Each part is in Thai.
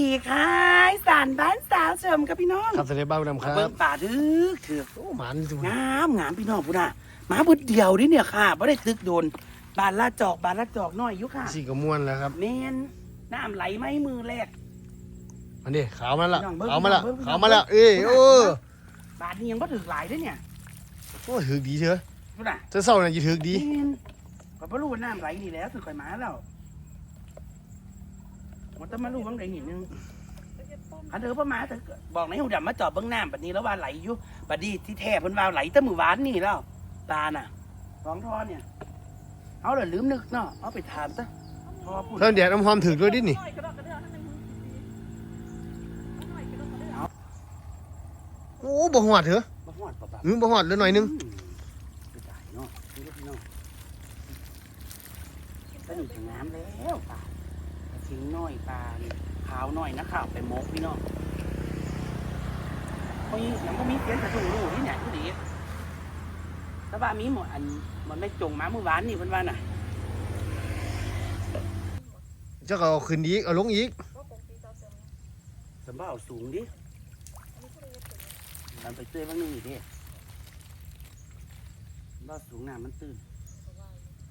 ดีค่ะสารบ้านสาวเฉิมกับพี่น้องครับสวัสดีบ้านดำครัเบิ่บงป่าทึกถือกโอ้หมันจังงามงามพี่น้องพุ่นน่ะหมาบุดเดียวนี่เนี่ยค่ะไม่ได้ตึกโดน บานละจอกบานละจอกน้อยอยู่ค่ะสีกระม่วนแล้วครับเมนน้ำไหลไหมมือแรกมันดิขาวมาละพี่น้องเบิ่งขาวมาละพี่น้องเบิ่งขาวมาละเอ้ยโอ้บาทนี้ยังบ่ถึกหลายเด้วยเนี่ยโอ้ถือดีเถอะพุ่นน่ะจะเศร้าเนี่ยจะถือดีเมนก็บ่รู้ว่าน้ำไหลนี่แหล้วสึกข่อยมาแล้ว มันต้องมารู้บ้างไดนิดนึงอันเดอพ่อมาแต่บอกในหูดำมาจอบเบื้องน้ำบัดนี้แล้วว่าไหลอยู่บัดนี้ที่แท้เพิ่นว่าไหลแต่มือหวานนี่แล้วตาน่ะสองทอเนี่ย เอาเลยลืมนึกเนาะเอาไปทานซะพอพูดเพิ่มแดดน้ำหอมถือด้วยดินี่โอ้บ่หอดเถอะมาหอดปะปะอือบ่หอดเหลยหน่อยนึงไปจ่ายเนาะนี่ก็พี่น้องสนิทกับน้ำแล้วปลาทิ้ง น้อยปลานี่ขาวน้อยนะข่าวไปมกพี่น้องเพราะยังก็มีเสียงกระตุ้งรูนี่เนี่ยผู้ดีแต่ว่ามีหมดอันมันไม่จงมาเมื่อวานนี่เพิ่นว่าน่ะเจ้าก็เอาขึ้นอีกเอาลงอีกสมบ่เอาสูงดิดันไปเตื้อยบ้างนึงอีกดิบ่สูงน้ำมันตื้น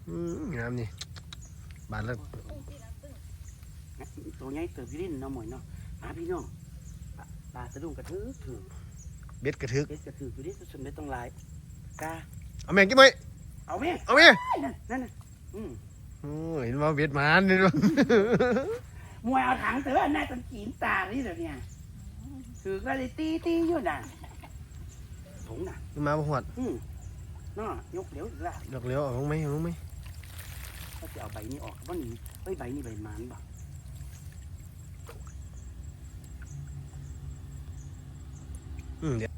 อืมงามนี่บาดแล้ว ตัวใหญ่เติบอยู่ดินเนาะหมวยเนาะมาพี่น้องปลาปลาสะดุ้งกระถือถือเบ็ดกระทึกเอสกระถืออยู่ดิสุดไม่ต้องลายกาเอาแม่งกินไหมเอาไหมเอาไหมนั่นนั่นน่ะอืมโอ้เห็นว่าเบ็ดหมันนี่ด้วยมวยเอาถังเสือหน้าจนขีนตานี่เดี๋ยวเนี่ยถือก็เลยตีตีอยู่น่ะถุงน่ะมาบ่หอดอืมเนาะยกเดี๋ยวอีกละดอกเลี้ยวเอาลงไหมเอาลงไหมก็จะเอาใบนี้ออกว่านี่เฮ้ยใบนี้ใบมันบ่ อืมเดี๋ยว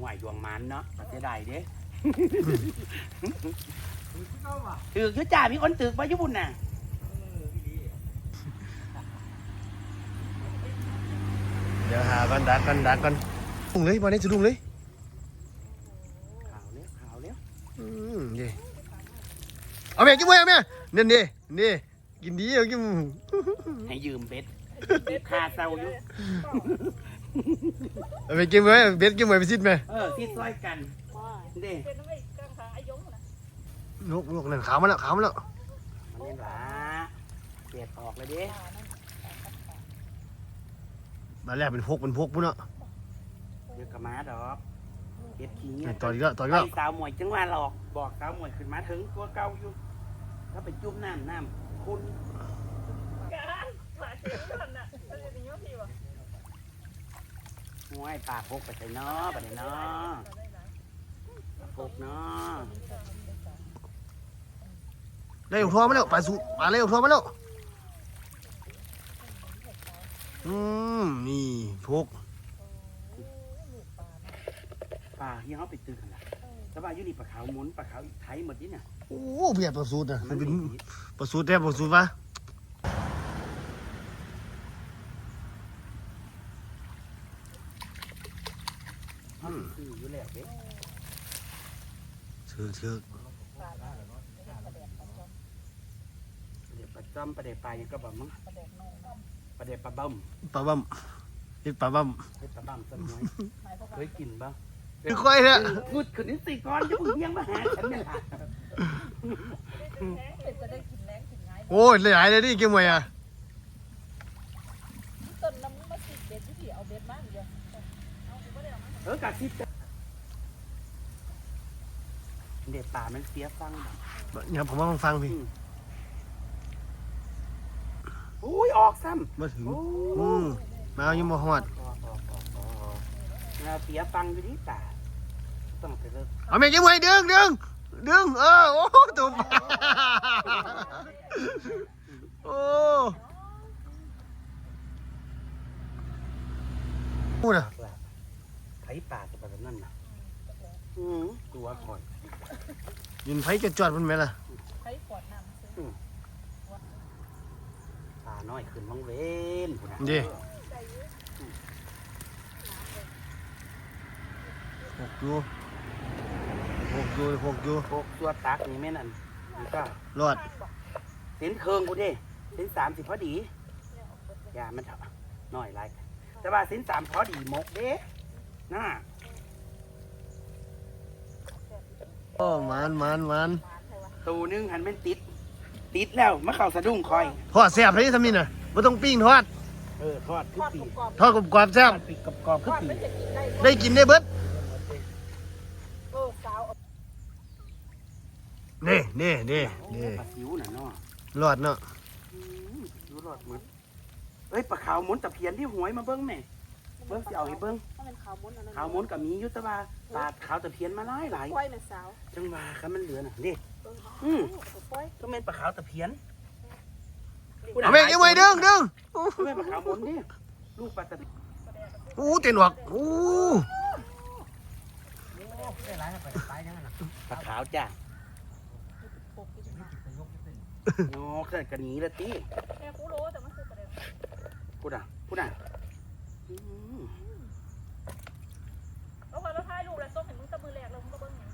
หวายดวงมันเนาะตัดเสียดายเด้ถือกอยุจ่ามีคนถือกมาญี่ปุ่นน่ะเดี๋ยวหากันดักกันดักกันดุ้งเลยบอลนี้จะดุ้งเลยขาวเลี้ยวขาวเลี้ยวอืมเย่เอาแม่กินไว้เอาแม่นี่นดินี่กินดีเอากินให้ยืมเบ็ด คาเซาอยู่ เอาไปกินไว้เบ็ดกินไว้ไปซิดแม่เออที่ซอยกันเด้ลูกลูกนั่นขาวมาแล้วขาวมาแล้วมันนี่หละเปียกออกเลยเด้มาแรกเป็นพกเป็นพกพุ่นเนาะเดี๋ยวกับม้าดอกเบ็ดขี้เงี้ยต่ออีกแล้วต่ออีกไอ้แล้วสาวหมวยจังหวะหลอกบอกสาวหมวยขึ้นมาถึงตัวเก่าอยู่แล้วไปจุ่มน้ำน้ำคุณ หวยปลาพกไปใส่เนาะไปไหนเนาะพกเนาะได้ออกทัวมาแล้วปลาสุปลาเลยออกทัวมาแล้วอืมนี่พกปลาที่เขาไปตื้อกันละแต่ว่าอยู่นี่ปลาขาวหมุนปลาขาวไทยหมดนี่เนี่ยโอ้เบียดปลาสูตรนะมันเป็นปลาสูตรแท้ปลาสูตรวะ เขาสิ ซื้ออยู่แล้วเด้ถือถือเดี๋ยวปลาจ้อมปลาเดปลายังก็บอกมั้งปลาเดปลาบิ่มปลาบั่มเฮ็ดปลาบั่มเฮ้ยปลาบิ่มสมวยเคยกินบ้างคือควายเนี่ยงุดขึ้นนี่สี่ก้อนอยุ่งยังมาหาฉันเนี่ยล่ะโอ้ยหลายเลยดิเกี่ยวมวยอะต้นน้ำมาสิเบ็ดที่เอาเบ็ดมาเดียวเออกะคิดจะ เด็ดป่ามันเสียฟังบ่เนี่ยผมว่าฟังพี่อุ้ยออกซ้มาถึงำโอ้อืมมาเอายังบ่ฮอดออกออกออกออกเราเสียฟังอยู่นี่ป่าต้องไปเลิกเอาแม่เกี่ยวมวยดึงดึงดึงเออโอ้ตัวปลาโอ้พูดอะไถป่าจะไปแบบนั้นน่ะอืมตัวคอย ยินไฟจะจอดมันไหมล่ะใช้ขวดน้ำซื้อป่าน้อยขึ้นมังเวนพุ่นน่ะดิหกอยู่หกอยู่หกอยู่พวกตัวตักนี่แม่นั่นนี่ก็รอดเห็นเคิงกูดิสิ้นสามสิพอดีอย่ามันเถอะหน่อยไรแต่ว่าสิ้นสามพอดีมกเด้น่า โอ้มันมันมันตูนึงหันเป็นติด ติดแล้วมะเข่าสะดุ้งคอยทอดแซ่บเลยทำนี่น่ะไม่ต้องปิ้งทอด เออทอดคือทอดปีกรอบทอดกรอบๆแซ่ทบอดปีกกรอบๆๆคือทอดปีมันจะกินได้ได้กินได้เบิดเออสาวเอานี่นี่นี่โอ้นี่ปลาซิวน่ะเนาะรอดเนาะอืมดูรอดหมดเอ้ยปลาขาวหมุนตะเพียนที่หวยมาเบิ้งแม่ เบิ้งสิเอาให้เบิ้งถ้าเป็นขาวมุนอันนั้นขาวหมุนกับมีอยุตบาปลาขาวตะเพียนมาหลายหลายกล้วยน่ะสาวจังหวะครับมันเหลือน่ะเด็เอออืมกล้วยก็เป็นปลาขาวตะเพียนเอาแม่ยังไงดึงดึงก็เป็นปลาขาวหมุนนี่ลูกปลาตะเพียนอู้เต็นหวกอู้ปลาขาวจ้ะปกที่มาโอ้เกิดกันนี้ละตีแค่กูรู้แต่มันคือประเด็นพูดอะพูดอะ อืมแล้วพอเราถ่ายรูปแล้วต้องเห็นมึงตะมือแหลกแล้วมึงก็เบิ้งอย่าง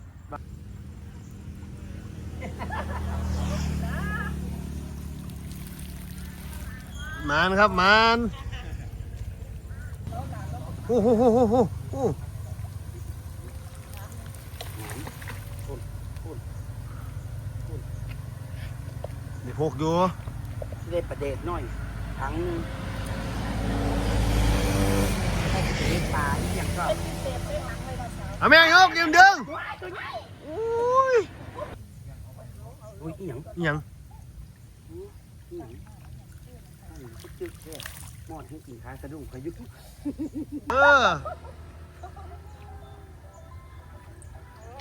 มันครับมันโอ้โหโอ้โหโอ้โหโอ้โหนี่พกอยู่เล่นประเด็ดหน่อยทั้งให้ไปเล่นปลาอีกอย่างก็เป็นเศษเป็นหนังเลยนะสาวเอาแม่ยกดึงดึงอุ้ยอุ้ยอีหยังอิหยังอีหยังอันนี้จึ๊กๆแค่มอดให้กินขาสะดุ้งพายุเออ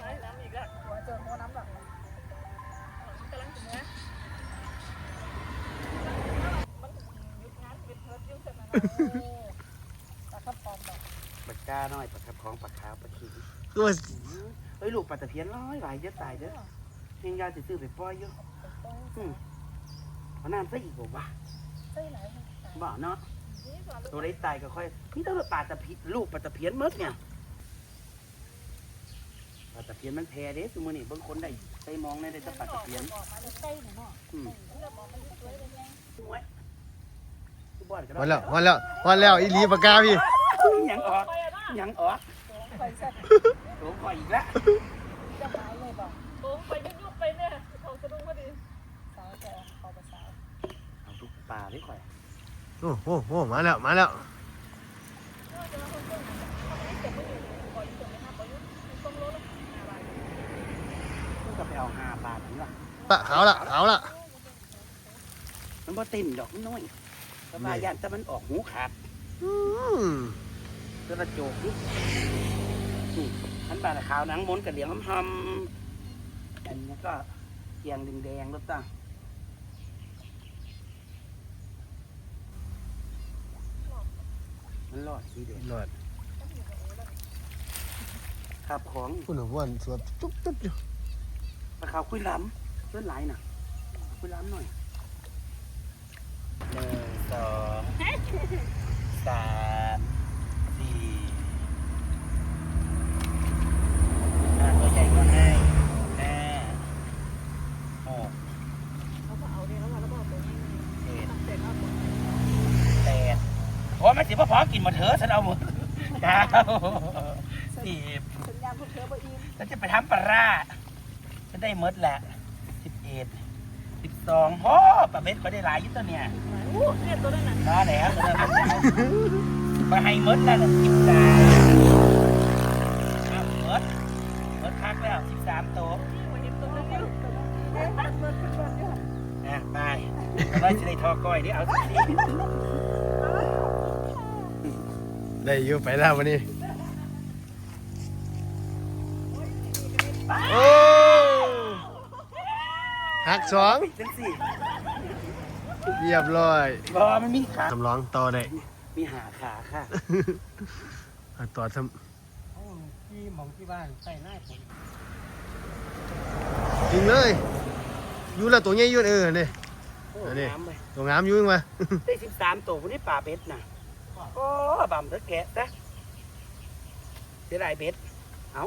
ไอ้น้ำอีกแล้วหัวเจอหัวน้ำหลักกำลังถึงนะมันยุคนั้นเกกาหน่อยปากกาของปากขาวปากขิงคือว่าเฮ้ยลูกปลาตะเพียนร้อยหลายเยอะตายเด้อเฮงยาสิซื้อไปปล่อยอยู่อืมเอาน้ำซะอีกบ่วะใช่ไหนบ่เนาะนี่ก่อนตัวได้ตายก็ค่อยนี่ต้องปลาตะเพียนลูกปลาตะเพียนหมดเนี่ยปลาตะเพียนมันแพ้เด้สมมุตินี่บางคนได้ใส่มองในได้แต่ปลาตะเพียนออกมาใกล้หน่อยเนาะอืมเราบอกมันสวยเลยไงโอ้ยกูบ่อนก็วันแล้ววันแล้ววันแล้วอีหลีปากกาพี่หยังออกไปอะนะห ยังออกไปสักโอ้คอยอีกแล้วจะหายเลยบอกโอ้ไปยุบๆไปเนี่ยเขาจะดูพอดีสาวจะขอภาษาเอาทุกปลาได้ค่อยโอ้โหโอ้โหมาแล้ว มาแล้วกูก็ไปเอาห้าบาทนี่ละปะขาวละขาวละมันบ่เต้นดอกมันน้อยสบายยันแต่มันออกหูขาด อืม กระโจกนี่ขันบาดขาวหนังมนกับเหลียงหอมๆอันนี้ก็เกียงแดงๆแล้วจ้ะมันรอดสีแดงรอดขับของคุณหนุ่มวันสวดจุ๊บจุ๊บอยู่ปลาขาวคุยล้ำเลื่อนไหลน่ะ คุยล้ำหน่อยหนึ่งสองสามสี่อ่าตัวใหญ่ก็ให้ห้าหก เขาก็เอาเนี่ยแล้วเราบอกตัวนี้ เจ็ด เสร็จแล้วหมด แปดโอ้ไม่สิ พ่อพอกินมดเถอะฉันเอาหมดเก้าสิบสัญญาณพวกเธอบ่อินแล้วจะไปทำปลาร่าจะได้หมดแหละสิบเอ็ดสิบสองพ่อปลาเม็ดก็ได้หลายอยุ่ตัวเนี่ยอู้เนี่ยตัวนั้นน่ะรอแล้วตัวเดิมไปให้หมดแล้วสิบสามเอาหมดหมดพักแล้วสิบสามตัววันนี้ตัวนั้นเนี่ยเอ๊ะมันมันมันมันเนี่ยอะไปเอาไว้จะได้ทอก้อยได้เอาสิ ได้อยู่ไปแล้ววันนี้โอ้หักสองจังสี่เรียบร้อยบอมันมีขาทำร้องต่อได้มีหาขาค่ะเอาต่อทที่มองที่บ้านใส่หน้าผมำจริงเลยอยู่แล้วตัวใหญ่อยุ่นเออเนี่ยโอ้เอาดิน้ำไปตัวงามอยู่มาได้สิบสามตัวคนนี้ป่าเบ็ดน่ะ โอ้บำเถอะแกะซะเสียดายเบ็ด เอา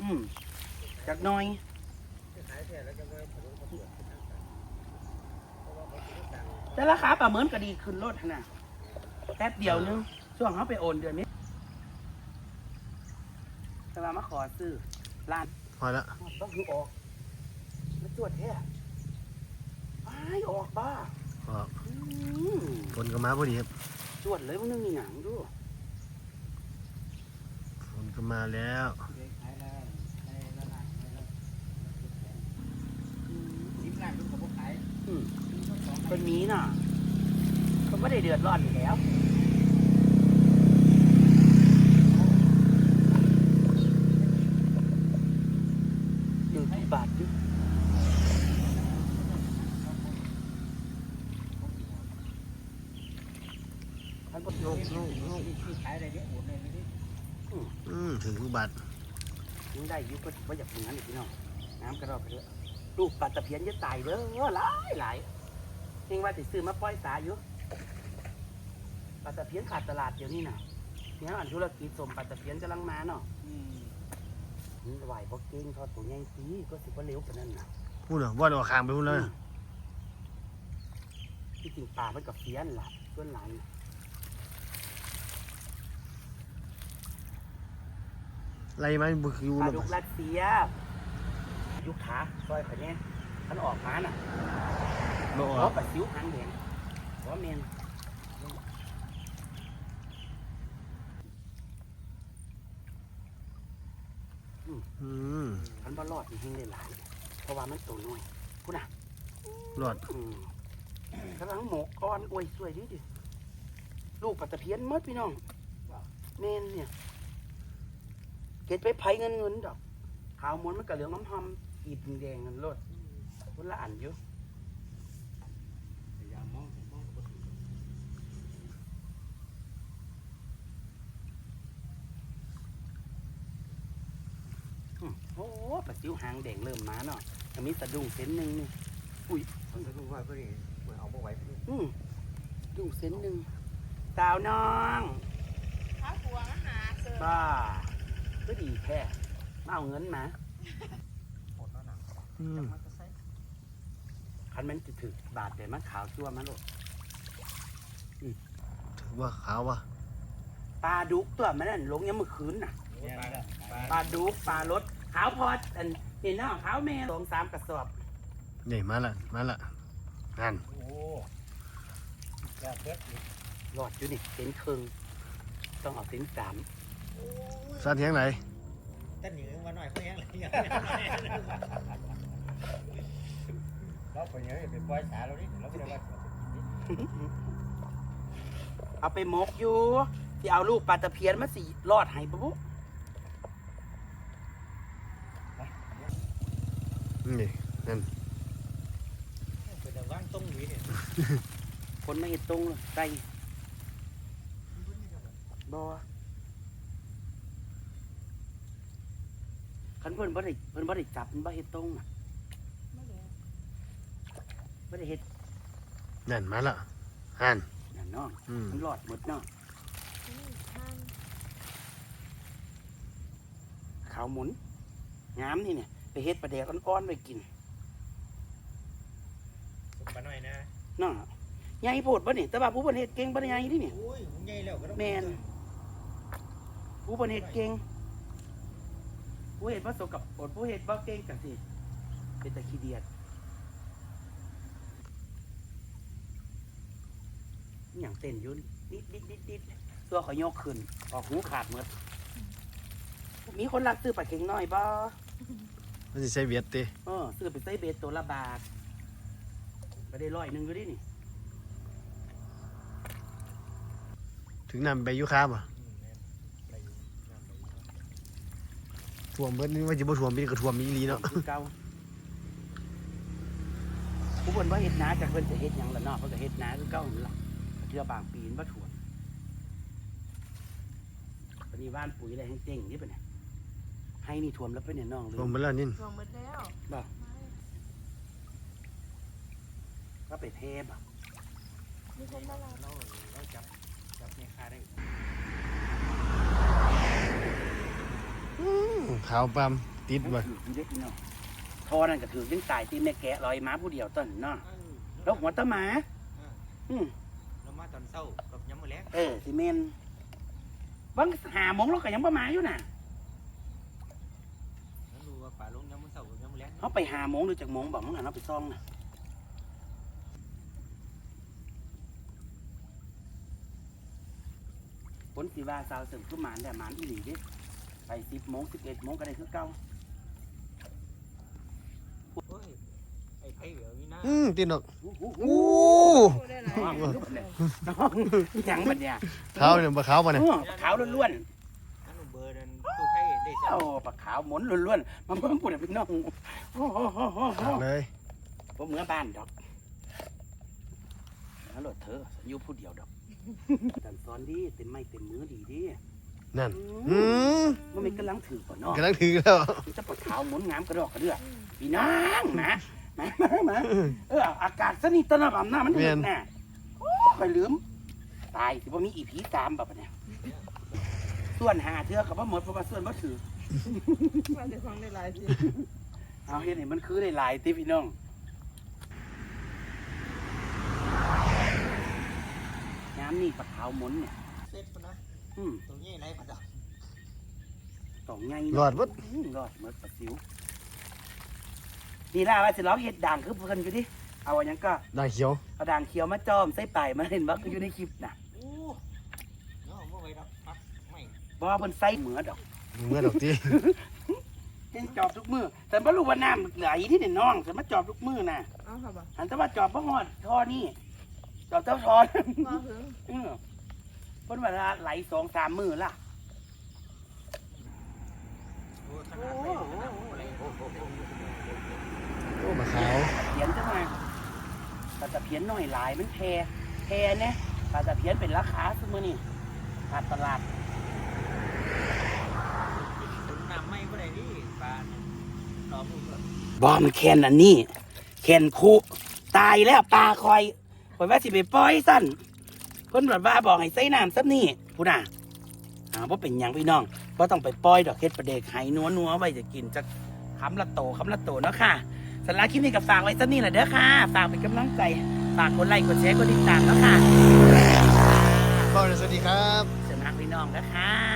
อืมจากหน้อย แต่ราคาประเมินก็ดีขึ้นลดขนาดแป๊บเดียวนึง ช่วงเขาไปโอนเดือนนี้แต่ว่ามาขอซื้อร้าน พอละต้องคือออกแล้วตรวจแท้ไอ้ออกบ้า ออกอืมฝนก็มาพอดีครับตรวจเลยมันนึงมีหนังดูฝนก็มาแล้วอืมคนนี้น่ะเขาไม่ได้เดือดร้อนอยู่แล้วหนึ่งที่บาทอยู่ท่านผู้ชม อืมถึงทุกบาทยังได้อยุก็ว่าอยากเป็นงั้นอีกพี่น้องน้ำกระรอกไปเถอะลูกปลาตะเพียนจะตายเด้อหลายหลายจริงว่าติซื้อมาปล่อยสาอยู่ปลาตะเพียนขาดตลาดเดี๋ยวนี้น่ะเนี่ยอันธุรกิจสมปลาตะเพียนกำลังมาเนาะนี่ไหวพอเก่งทอดตัวใหญ่สีก็สิว่าเร็วกว่านั้นน่ะพูดเหรอว่าเราข้ามไปพูดแล้วนะที่จริงปลามันกับเพี้ยนล่ะส่วนหลายน่ะ ไล่มาบุกอยู่ปลาแล้วดุกรัสเซียยุคขาซอยคะแนนมันออกมาน่ะบ่อเพอราะกปลาซิวหางแดงเพราะเมนอืมมันบ่รอดจริงๆเลยหลาย เพราะว่ามันตัวน้อยพูดน่ะรอดอืมกำลังหมกก้อนอวยสวยดิดิลูกปัตตะเพียนหมดพี่น้องเมนเนี่ย เก็ดไปไผเงินเงินดอกขาวม้วนมันกับเหลืองน้ำหอมกีบแดงๆเงินรดคนละอันอยู่อืมโอ้ปลาซิวหางแดงเริ่มมาเนาะยังมีสะดุ้งเส้นหนึ่งนี่อุ้ยเขาจะรู้ว่าเพื่อนเหมือนเอามาไว้เพื่อนอืมดุ้งเส้นหนึ่งสาวน้อง ข้าวหัวอาหารเสิร์ฟบ้า ก็ดีแท้มาเอาเงินมาหมดแล้วหนักอืมมันจะใส่คันแมันจะถือบาทแต่มันขาวชั่วมาโลดถือว่าขาววะปลาดุกตัวมันนั่นลงยังเมื่อคืนน่ะเนี่ยนะปลาดุกปลารสขาวพอดอันเห็นเนาะขาวแม่สองสามกระสอบนี่มาละมาละนั่นโอ้แซ่บเบิดอีกรอดอยู่นี่เส้นครึ่งต้องเอาเส้นสามโอ้ย สัตว์เทียงไหนแต่หนีมาหน่อยเขาแห้งเลยเนี่ยเราไปเนี่ยเป็นปล่อยสาเราดิเราไม่ได้ว่าจะเอาไปกินดิเอาไปหมกอยู่ที่เอาลูกปลาตะเพียนมาสีรอดให้ปุ๊บนี่นั่นเป็นแต่ว่างต้มหวีเนี่ยคนมาเห็ดตรงเลยใส่บอ คันเพิ่นบ่ได้เพิ่นบ่ได้จับเพิ่นบ่เฮ็ดตรงอะไม่เหลือบ่ได้เฮ็ดนั่นมาละหันนั่นเนาะอืมมันรอดหมดเนาะอืมทานขาวหมุนงามนี่เนี่ยไปเฮ็ดปลาแดกอ่อนๆไว้กินสุกมาหน่อยนะเนาะใหญ่โพดบ่นี่แต่ว่าผู้เพิ่นเฮ็ดเก่งบ่ได้ใหญ่นี่นี่โอ้ยผมใหญ่แล้วก็ต้อง แม่นผู้เพิ่นเฮ็ดเก่ง ผู้เฮ็ดบ่สกับอดผู้เฮ็ดบ่เก่งก็สิเป็นตะขี้เดียดอหย่างเต้นอยู่นิดนิดนิดนิดตัวเขายกขึ้น ออกหูขาดหมดมีคนรักซื้อปลาเข็งน้อยบ่มันจะใช้เวียดเตเออซื้อไปใส่เบสตัวละบาทไปได้ร้อยหนึ่งอยู่ดินี่ ถึงนำไปอยุค้าป่ะ อืมแม่นไปอยู่น้ำไปอยู่ ท่วมเบิดนี่ว่าจะบ่ท่วมปีนี้ก็ท่วมมีอีหลีเนาะคือเก่าผู้คนว่าเฮ็ดนาจากเพิ่นจะเฮ็ดหยังละเนาะเพิ่นก็เฮ็ดนาคือเก่าหั่นล่ะเทื่อบางปีมันบ่ถ่วมปนี้ว่านปุ๋ยอะไรให้เจ๊งนี่ปะเนี่ยให้นี่ท่วมแล้วปะเนี่ยน้องเลยท่วมไปแล้วนี่รวมหมดแล้วบ่ไม่ก็ไปเทบอะมีคนมารับเราเราจับจับเนี่ยค่าได้ ขาวปั๊มติดมันบ่ถือยู่เด้พี่น้องทอนั่นก็ถือยังตายที่แม่แกะลอยม้าผู้เดียวต้นเนาะแล้วหัวตะหมา อืมเรามาตอนเช้ากับยามมื้อแลงเออสิเมนบางหาโมงเราก็ยังประมาอยู่น่ะแล้วดูว่าป่าลงยามมื้อเช้ากับยามมื้อแลงเขาไปหาโมงหรือจากโมงบอกมึงอะเราไปซ่องน่ะผลสีว่าสาวเสริมก็หมานแต่หมานอีหลีเด้ ไปสิบโมงสิบเอ็ดโมงก็ได้คือเก่าโอ้ยไอ้ไผเหลือนี่นะอืมตีนดอกอู้หูอู้ได้หลายน้องลุกเลยน้องหยังบัดเนี่ยเท้าเนี่ยบะขาวมาเนี่ยโอ้ปลาขาวล้วนอันนู้นเบอร์นั้นตู้ไผได้ๆเช้าโอ้ปลาขาวหมุนล้วนๆมาเพิ่มปุ่นให้พี่น้องโอ้โหโอ้โหโอ้โหขาดเลยผมเมื่อบ้านดอกแล้วโหลดเธออยู่ผู้เดียวดอกแต่สอนดีเต็มไม้เต็มมือดีดิ นั่นอือืมมมันมีกำลังถือก่อนเนาะกำลังถือแล้วจะปลาขาวหมุนงามกระดอกกระเดือกพี่น้องนะมามามาเอออากาศสนิทตะนะบำหน้ามันเดือดแน่โอ้คอยลืม ตายสิว่ามีอีพีตามแบบเนี่ยส่วนหาเทือกับว่าหมดเพราะว่าส่วนว่าถือมาแต่ของได้หลายสิเอาเห็นเห็นมันคือได้หลายติพี่น้องน้ำนี่ปลาขาวหมุนเนี่ยเสร็จพุ่นนะ อืมตรงนี้ไหนปะดอกสองไงหลอดวัดอืมรอดหมดปลาซิวนี่ล่ะว่าสิร้องเห็ดด่างคือเพิ่นอยู่ดิเอาอันยังก็ด่างเขียวเอาด่างเขียวมาจอมใส่ไปมาเห็นว่าคืออยู่ในคลิปน่ะโอ้เนาะบ่ไหวดอกปักไม่บ่ว่าเพิ่นใส่เหมือดอกเมื่อดอกตีเห็นจอบทุกมือแต่บ่รู้ว่าน้ำไหลที่ในน้องแต่มาจอบทุกมือน่ะเอาค่ะบ่อันแต่ว่าจอบพระหอดท่อนี่จอบเจ้าทอมาถึง เออเพิ่นว่าไหลสองสามมือล่ะโอ้ขนาดไหนอะไรโอ้โหโอ้บะขาวเพียนจังมาปลาตะเพียนหน่อยหลายมันแพแพเนี่ยปลาตะเพียนเป็นราคาสมือนี่ตามตลาดถึงน้ำไม่บ่ได้นี่ปลาเนี่ยรอมึงก่อนบอมนแคนอันนี้แคนคุตายแล้วปลาคอยคอยว่าสิไปปล่อยสั้น เพิ่นแบบว่าบอกให้ใส่น้ำซับนี่พูดน่ะอ่าว่าเป็นหยังพี่น้องว่าต้องไปปล่อยดอกเฮ็ดประเดกไหนัวนัวๆไว้จะกินจะคำละโตคำละโตเนาะค่ะสำหรับคลิปนี้ก็ฝากไว้ซับนี่แหละเด้อค่ะ ฝากเป็นกำลังใจ ฝากกดไลค์กดแชร์กดติดตามเนาะค่ะก็สวัสดีครับสำหรับพี่น้องนะคะ